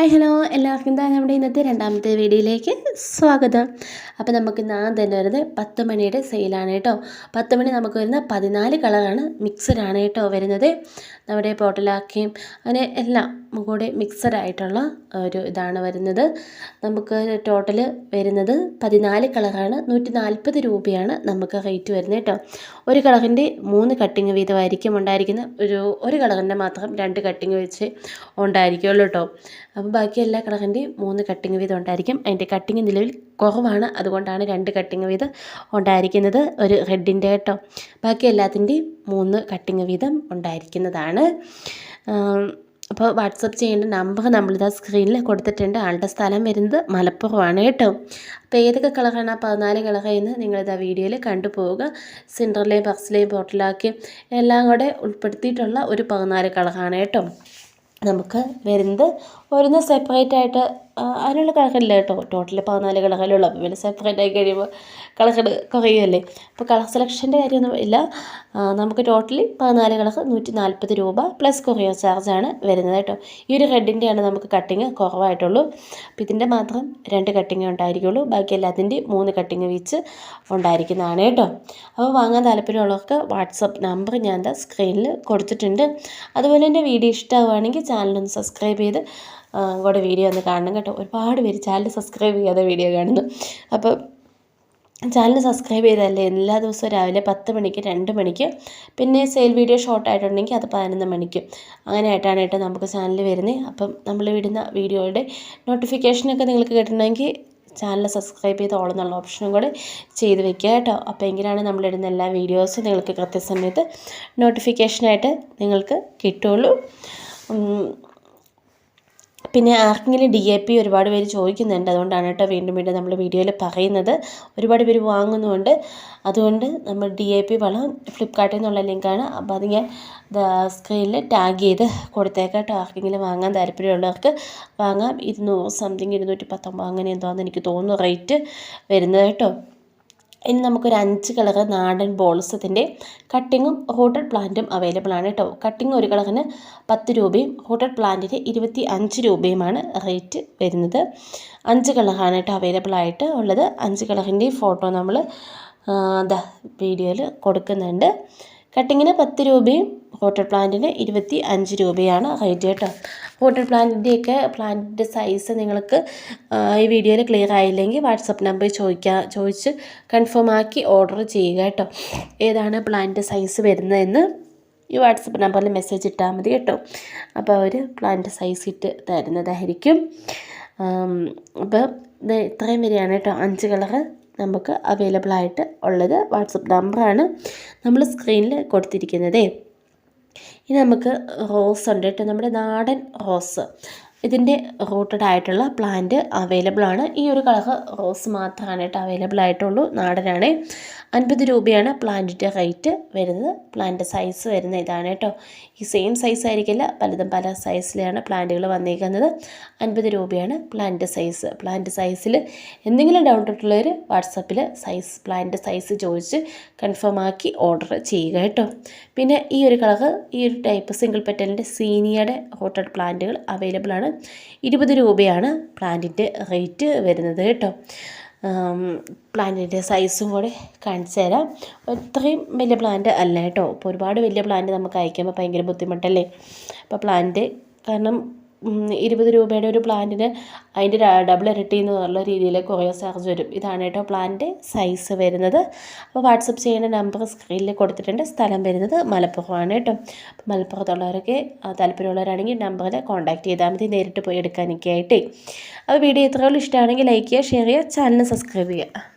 Hi hello. എല്ലാവർക്കും തന്നെ നമ്മുടെ ഇന്നത്തെ രണ്ടാമത്തെ വീഡിയോയിലേക്ക് സ്വാഗതം. അപ്പോൾ നമുക്ക് നാം തന്നെ വരുന്നത് പത്ത് മണിയുടെ സെയിലാണ് കേട്ടോ. പത്ത് മണി നമുക്ക് വരുന്ന പതിനാല് കളറാണ് മിക്സഡാണ് കേട്ടോ വരുന്നത്. നമ്മുടെ പോട്ടലാക്കിയും അങ്ങനെ എല്ലാം കൂടെ മിക്സഡായിട്ടുള്ള ഒരു ഇതാണ് വരുന്നത്. നമുക്ക് ടോട്ടൽ വരുന്നത് പതിനാല് കളറാണ് നൂറ്റി നാൽപ്പത് രൂപയാണ് നമുക്ക് റേറ്റ് വരുന്നത് കേട്ടോ. ഒരു കളറിന്റെ മൂന്ന് കട്ടിങ് വീതമായിരിക്കും ഉണ്ടായിരിക്കുന്നത്. ഒരു ഒരു കളറിന്റെ മാത്രം രണ്ട് കട്ടിങ് വെച്ച് ഉണ്ടായിരിക്കുമല്ലോ കേട്ടോ. ബാക്കി എല്ലാ കളറിന്റെയും മൂന്ന് കട്ടിങ് വീതം ഉണ്ടായിരിക്കും. അതിന്റെ കട്ടിങ് നിലവിൽ കുറവാണ്. അതുകൊണ്ടാണ് രണ്ട് കട്ടിങ് വീതം ഉണ്ടായിരിക്കുന്നത്. ഒരു റെഡിന്റെ കേട്ടോ. ബാക്കി എല്ലാത്തിന്റെയും മൂന്ന് കട്ടിങ് വീതം ഉണ്ടായിരിക്കുന്നതാണ്. അപ്പോൾ വാട്സപ്പ് ചെയ്യേണ്ട നമ്പർ നമ്മളിതാ സ്ക്രീനിൽ കൊടുത്തിട്ടുണ്ട്. ആളുടെ സ്ഥലം വരുന്നത് മലപ്പുറമാണ് കേട്ടോ. അപ്പോൾ ഏതൊക്കെ കളറാണ് ആ പതിനാല് കളറെന്ന് നിങ്ങളിതാ വീഡിയോയിൽ കണ്ടുപോവുക. സിൻഡറിലെയും പർസിലെയും പോർട്ടലാക്കിയും എല്ലാം കൂടെ ഉൾപ്പെടുത്തിയിട്ടുള്ള ഒരു പതിനാല് കളറാണ് കേട്ടോ. നമുക്ക് വരുന്നത് ഓരോന്ന് സെപ്പറേറ്റ് ആയിട്ട് അതിനുള്ള കളക്കല്ലേ കേട്ടോ. ടോട്ടൽ പതിനാല് കളറല്ലേ ഉള്ളൂ. അപ്പോൾ പിന്നെ സെപ്പറേറ്റ് ആയി കഴിയുമ്പോൾ കളർ കുറയുമല്ലേ അപ്പോൾ കളർ സെലക്ഷന്റെ കാര്യമൊന്നും ഇല്ല. നമുക്ക് ടോട്ടലി പതിനാല് കളർ നൂറ്റി നാൽപ്പത് രൂപ പ്ലസ് കൊറിയർ ചാർജാണ് വരുന്നത് കേട്ടോ. ഈ ഒരു റെഡിന്റെയാണ് നമുക്ക് കട്ടിങ് കുറവായിട്ടുള്ളൂ. അപ്പോൾ ഇതിന്റെ മാത്രം രണ്ട് കട്ടിങ് ഉണ്ടായിരിക്കുള്ളൂ. ബാക്കി എല്ലാത്തിന്റെയും മൂന്ന് കട്ടിങ് വീച്ച് ഉണ്ടായിരിക്കുന്നതാണ് കേട്ടോ. അപ്പോൾ വാങ്ങാൻ താല്പര്യമുള്ളവർക്ക് വാട്സപ്പ് നമ്പർ ഞാൻ സ്ക്രീനിൽ കൊടുത്തിട്ടുണ്ട്. അതുപോലെ തന്നെ വീഡിയോ ഇഷ്ടമാവുകയാണെങ്കിൽ ചാനലൊന്ന് സബ്സ്ക്രൈബ് ചെയ്ത് കൂടെ വീഡിയോ ഒന്ന് കാണണം കേട്ടോ. ഒരുപാട് പേര് ചാനൽ സബ്സ്ക്രൈബ് ചെയ്യാതെ വീഡിയോ കാണുന്നു. അപ്പോൾ ചാനൽ സബ്സ്ക്രൈബ് ചെയ്താലേ എല്ലാ ദിവസവും രാവിലെ പത്ത് മണിക്ക് രണ്ട് മണിക്ക് പിന്നെ സെയിൽ വീഡിയോ ഷോർട്ട് ആയിട്ടുണ്ടെങ്കിൽ അത് പതിനൊന്ന് മണിക്ക്. അങ്ങനെ ആയിട്ടാണ് കേട്ടോ നമുക്ക് ചാനൽ വരുന്നത് അപ്പം നമ്മൾ വിടുന്ന വീഡിയോയുടെ നോട്ടിഫിക്കേഷനൊക്കെ നിങ്ങൾക്ക് കിട്ടണമെങ്കിൽ ചാനൽ സബ്സ്ക്രൈബ് ചെയ്ത് ഓളെന്നുള്ള ഓപ്ഷനും കൂടെ ചെയ്ത് വെക്കുക കേട്ടോ. അപ്പോൾ എങ്കിലാണ് നമ്മളിടുന്ന എല്ലാ വീഡിയോസും നിങ്ങൾക്ക് കൃത്യസമയത്ത് നോട്ടിഫിക്കേഷനായിട്ട് നിങ്ങൾക്ക് കിട്ടുള്ളൂ. പിന്നെ ആർക്കെങ്കിലും ഡി എ പി ഒരുപാട് പേര് ചോദിക്കുന്നുണ്ട്. അതുകൊണ്ടാണ് കേട്ടോ വീണ്ടും വീണ്ടും നമ്മൾ വീഡിയോയിൽ പറയുന്നത്. ഒരുപാട് പേര് വാങ്ങുന്നുണ്ട്. അതുകൊണ്ട് നമ്മൾ ഡി എ പി വളം ഫ്ലിപ്കാർട്ടിൽ നിന്നുള്ള ലിങ്കാണ്. അപ്പോൾ അത് ഞാൻ സ്ക്രീനിൽ ടാഗ് ചെയ്ത് കൊടുത്തേക്കാം കേട്ടോ. ആർക്കെങ്കിലും വാങ്ങാൻ താല്പര്യമുള്ളവർക്ക് വാങ്ങാം. ഇരുന്നൂറ് സംതിങ് ഇരുന്നൂറ്റി പത്തൊമ്പത് അങ്ങനെ എന്തോന്ന് എനിക്ക് തോന്നുന്നു റേറ്റ് വരുന്നത് കേട്ടോ. ഇനി നമുക്കൊരു അഞ്ച് കളർ നാടൻ ബോൾസത്തിന്റെ കട്ടിങ്ങും ഹോട്ടൽ പ്ലാന്റും അവൈലബിൾ ആണ് കേട്ടോ കട്ടിങ് ഒരു കളറിന് പത്ത് രൂപയും ഹോട്ടൽ പ്ലാന്റിന് ഇരുപത്തി അഞ്ച് രൂപയുമാണ് റേറ്റ് വരുന്നത്. അഞ്ച് കളറാണ് കേട്ടോ അവൈലബിൾ ആയിട്ട് ഉള്ളത്. അഞ്ച് കളറിന്റെ ഫോട്ടോ നമ്മൾ വീഡിയോയിൽ കൊടുക്കുന്നുണ്ട്. കട്ടിങ്ങിന് പത്ത് രൂപയും വാട്ടർ പ്ലാന്റിന് ഇരുപത്തി അഞ്ച് രൂപയാണ് റേറ്റ് കേട്ടോ വാട്ടർ പ്ലാന്റിന്റെയൊക്കെ പ്ലാന്റിന്റെ സൈസ് നിങ്ങൾക്ക് ഈ വീഡിയോയിൽ ക്ലിയർ ആയില്ലെങ്കിൽ വാട്സപ്പ് നമ്പർ ചോദിക്കുക ചോദിച്ച് കൺഫേം ആക്കി ഓർഡർ ചെയ്യുക കേട്ടോ. ഏതാണ് പ്ലാന്റ് സൈസ് വരുന്നതെന്ന് ഈ വാട്സപ്പ് നമ്പറിൽ മെസ്സേജ് ഇട്ടാൽ മതി കേട്ടോ. അപ്പോൾ അവർ പ്ലാന്റ് സൈസ് ഇട്ട് തരുന്നതായിരിക്കും. അപ്പോൾ ഇത് ഇത്രയും വരെയാണ് കേട്ടോ. അഞ്ച് കളറ് നമുക്ക് അവൈലബിൾ ആയിട്ട് ഉള്ളത്. വാട്സപ്പ് നമ്പറാണ് നമ്മൾ സ്ക്രീനിൽ കൊടുത്തിരിക്കുന്നത്. ഇനി നമുക്ക് റോസ് ഉണ്ട് കേട്ടോ. നമ്മുടെ നാടൻ റോസ്. ഇതിന്റെ റൂട്ടഡ് ആയിട്ടുള്ള പ്ലാന്റ് അവൈലബിൾ ആണ്. ഈ ഒരു കളർ റോസ് മാത്രമാണ് കേട്ടോ അവൈലബിൾ ആയിട്ടുള്ളൂ. നാടനാണ്. അൻപത് രൂപയാണ് പ്ലാന്റിന്റെ റേറ്റ് വരുന്നത്. പ്ലാന്റ് സൈസ് വരുന്ന ഇതാണ് കേട്ടോ ഈ സെയിം സൈസ് ആയിരിക്കില്ല. പലതും പല സൈസിലാണ് പ്ലാന്റുകൾ വന്നിരിക്കുന്നത് അൻപത് രൂപയാണ് പ്ലാന്റ് സൈസ് പ്ലാന്റ് സൈസിൽ എന്തെങ്കിലും ഡൗട്ട് ഉള്ളവർ വാട്സപ്പിൽ സൈസ് പ്ലാന്റ് സൈസ് ചോദിച്ച് കൺഫേം ആക്കി ഓർഡർ ചെയ്യുക കേട്ടോ പിന്നെ ഈ ഒരു കളർ ഈ ഒരു ടൈപ്പ് സിംഗിൾ പെറ്റലിന്റെ സീനിയയുടെ റോട്ടഡ് പ്ലാന്റുകൾ അവൈലബിൾ ആണ്. ഇരുപത് രൂപയാണ് പ്ലാന്റിന്റെ റേറ്റ് വരുന്നത് കേട്ടോ. പ്ലാന്റിന്റെ സൈസും കൂടെ കാണിച്ചു തരാം. ഇത്രയും വലിയ പ്ലാന്റ് അല്ല കേട്ടോ. ഇപ്പോൾ ഒരുപാട് വലിയ പ്ലാന്റ് നമുക്ക് അയക്കുമ്പോൾ ഭയങ്കര ബുദ്ധിമുട്ടല്ലേ? അപ്പോൾ പ്ലാന്റ് കാരണം ഇരുപത് രൂപയുടെ ഒരു പ്ലാന്റിന് അതിന്റെ ഡബിൾ ഇരട്ടി പറഞ്ഞ രീതിയിൽ കൊറിയർ ചാർജ് വരും. ഇതാണ് കേട്ടോ പ്ലാന്റ് സൈസ് വരുന്നത്. അപ്പോൾ വാട്സപ്പ് ചെയ്യേണ്ട നമ്പർ സ്ക്രീനിൽ കൊടുത്തിട്ടുണ്ട്. സ്ഥലം വരുന്നത് മലപ്പുറമാണ് കേട്ടോ. അപ്പോൾ മലപ്പുറത്തുള്ളവരൊക്കെ താല്പര്യമുള്ളവരാണെങ്കിൽ നമ്പറിൽ കോൺടാക്ട് ചെയ്താൽ മതി. നേരിട്ട് പോയി എടുക്കാനൊക്കെ ആയിട്ടേ. അപ്പോൾ വീഡിയോ ഇത്രയുള്ള ഇഷ്ടമാണെങ്കിൽ ലൈക്ക് ചെയ്യുക ഷെയർ ചെയ്യുക ചാനൽ സബ്സ്ക്രൈബ് ചെയ്യുക.